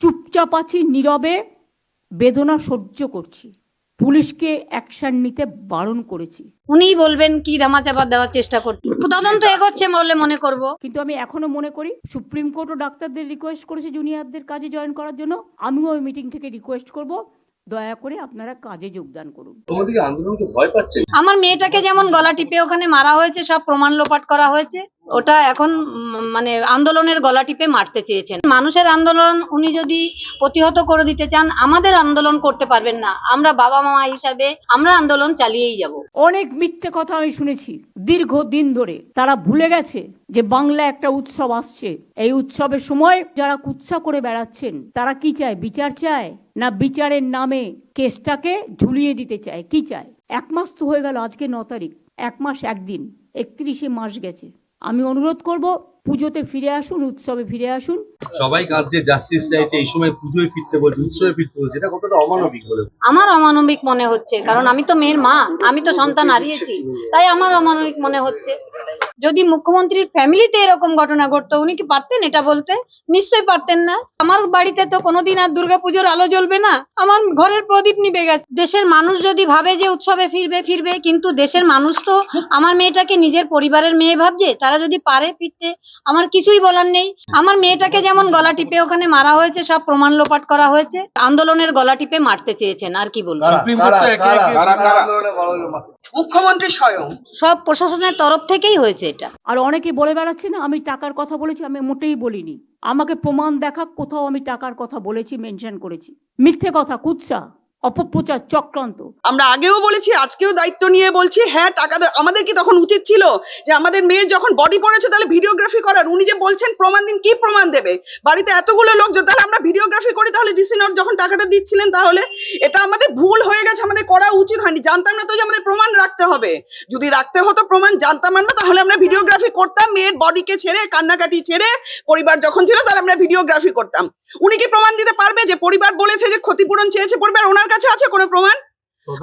চুপচাপ আছি নীরবে বেদনা সহ্য করছি। পুলিশকে অ্যাকশন নিতে বারণ করেছি। উনিই বলবেন কি ধামাচাপা দেওয়ার চেষ্টা করছে তদন্ত এগোচ্ছে বলে মনে করব। কিন্তু আমি এখনও মনে করি সুপ্রিম কোর্টও ডাক্তারদের রিকোয়েস্ট করেছে জুনিয়রদের কাজে জয়েন করার জন্য। আমিও ওই মিটিং থেকে রিকোয়েস্ট করব। দয়া করে আপনারা কাজে যোগদান করুন। তোমাদেরকে আন্দোলনকে ভয় পাচ্ছেন? আমার মেয়েটাকে যেমন গলা টিপে ওখানে মারা হয়েছে সব প্রমাণ লোপাট করা হয়েছে। ওটা এখন মানে আন্দোলনের গলা টিপে মারতে চেয়েছেন। মানুষের আন্দোলন উনি যদি প্রতিহত করে দিতে চান, আমাদের আন্দোলন করতে পারবেন না। আমরা বাবা মা হিসাবে আমরা আন্দোলন চালিয়েই যাব। অনেক মিথ্যে কথা আমি শুনেছি। দীর্ঘ দিন ধরে তারা ভুলে গেছে যে বাংলা একটা উৎসব আসছে। এই উৎসবের সময় যারা কুৎসা করে বেড়াচ্ছেন, তারা কি চায়? বিচার চায়? না বিচারের নামে কেসটাকে ঝুলিয়ে দিতে চায়? কি চায়? এক মাস তো হয়ে গেল, আজকে ন তারিখ। এক মাস একদিন। একত্রিশে মাস গেছে। আমি অনুরোধ করব পুজোতে ফিরে আসুন উৎসবে ফিরে আসুন। সবাই জাস্টিস চাইছে, এই সময় পুজোয় ফিরতে বলছে, উৎসবে ফিরতে বলছে। এটা কতটা অমানবিক বলে আমার অমানবিক মনে হচ্ছে, কারণ আমি তো মেয়ের মা, আমি তো সন্তান হারিয়েছি, তাই আমার অমানবিক মনে হচ্ছে। যদি মুখ্যমন্ত্রীর ফ্যামিলিতে এরকম ঘটনা ঘটতো, উনি কি পারতেন এটা বলতে? নিশ্চয়ই পারতেন না। আমার বাড়িতে তো কোনোদিন আর দুর্গাপুজোর আলো জ্বলবে না। আমার ঘরের প্রদীপ নিবে গেছে দেশের মানুষ যদি ভাবে যে উৎসবে ফিরবে ফিরবে, কিন্তু দেশের মানুষ তো আমার মেয়েটাকে নিজের পরিবারের মেয়ে ভাবছে, তারা যদি পারে ফিরতে, আমার কিছুই বলার নেই। আমার মেয়েটাকে যেমন গলা টিপে ওখানে মারা হয়েছে সব প্রমাণ লোপাট করা হয়েছে। আন্দোলনের গলা টিপে মারতে চেয়েছেন আর কি বলব? মুখ্যমন্ত্রী স্বয়ং। সব প্রশাসনের তরফ থেকেই হয়েছে এটা। আর অনেকে বলে বেড়াচ্ছে না আমি টাকার কথা বলেছি আমি মোটেই বলিনি। আমাকে প্রমাণ দেখা কোথাও আমি টাকার কথা বলেছি মেনশন করেছি। মিথ্যে কথা কুৎসা। অপপ্রচার চক্রান্ত। আমরা আগেও বলেছি, আজকেও দায়িত্ব নিয়ে বলছি হ্যাঁ টাকা আমাদের কি তখন উচিত ছিল যে আমাদের মেয়ের যখন বডি পড়েছে তাহলে ভিডিওগ্রাফি করার? উনি যে বলছেন, প্রমাণ দিন, কি প্রমাণ দেবে? বাড়িতে এতগুলো লোকজন, তাহলে আমরা ভিডিওগ্রাফি করি, তাহলে ডিসি যখন টাকাটা দিচ্ছিলেন, তাহলে এটা আমাদের ভুল হয়ে গেছে। হয়নি জানতাম না তো যে আমাদের প্রমাণ রাখতে হবে। যদি রাখতে হতো প্রমাণ জানতাম না, তাহলে আমরা ভিডিওগ্রাফি করতাম, মেয়ের বডিকে ছেড়ে, কান্নাকাটি ছেড়ে, পরিবার যখন ছিল তাহলে আমরা ভিডিওগ্রাফি করতাম। উনি কি প্রমাণ দিতে পারবে যে পরিবার বলেছে যে ক্ষতিপূরণ চেয়েছে পরিবার? ওনার কাছে আছে কোনো প্রমাণ?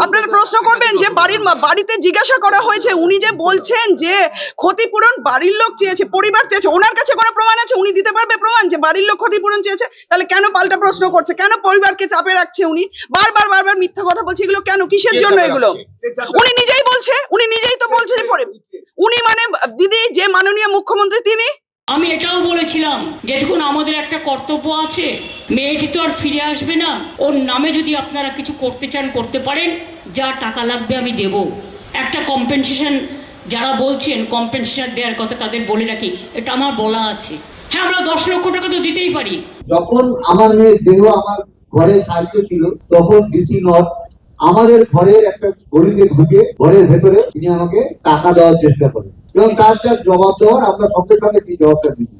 আপনারা প্রশ্ন করবেন যে বাড়ির বাড়িতে জিজ্ঞাসা করা হয়েছে উনি যে বলছেন যে ক্ষতিপূরণ বাড়ির লোক চেয়েছে পরিবার চেয়েছে ওনার কাছে কোনো প্রমাণ আছে? উনি দিতে পারবে প্রমাণ যে বাড়ির লোক ক্ষতিপূরণ চেয়েছে? তাহলে কেন পাল্টা প্রশ্ন করছে? কেন পরিবারকে চাপে রাখছে উনি? বারবার বারবার মিথ্যা কথা বলছে এগুলো কেন? কিসের জন্য এগুলো? উনি নিজেই বলছে উনি নিজেই তো বলছে যে উনি মানে দিদি যে মাননীয় মুখ্যমন্ত্রী তিনি? আমি এটাও বলেছিলাম যে দেখুন, আমাদের একটা কর্তব্য আছে, মেয়েটি তো আর ফিরে আসবে না। ওর নামে যদি আপনারা কিছু করতে চান, করতে পারেন। যা টাকা লাগবে আমি দেব। একটা কম্পেনসেশন যারা বলছেন কম্পেনসেশন দেওয়ার কথা তাদের বলে রাখি, এটা আমার বলা আছে। হ্যাঁ আমরা দশ লক্ষ টাকা তো দিতেই পারি। যখন আমার মেয়ের দেহ আমার ঘরে সাহায্য ছিল, তখন ডিসি নট আমাদের ঘরের একটা গলিতে ঢুকে, ঘরের ভেতরে তিনি আমাকে টাকা দেওয়ার চেষ্টা করেন। এবং তার জবাব দেওয়ার আমরা সঙ্গে সঙ্গে সেই জবাবটা দিই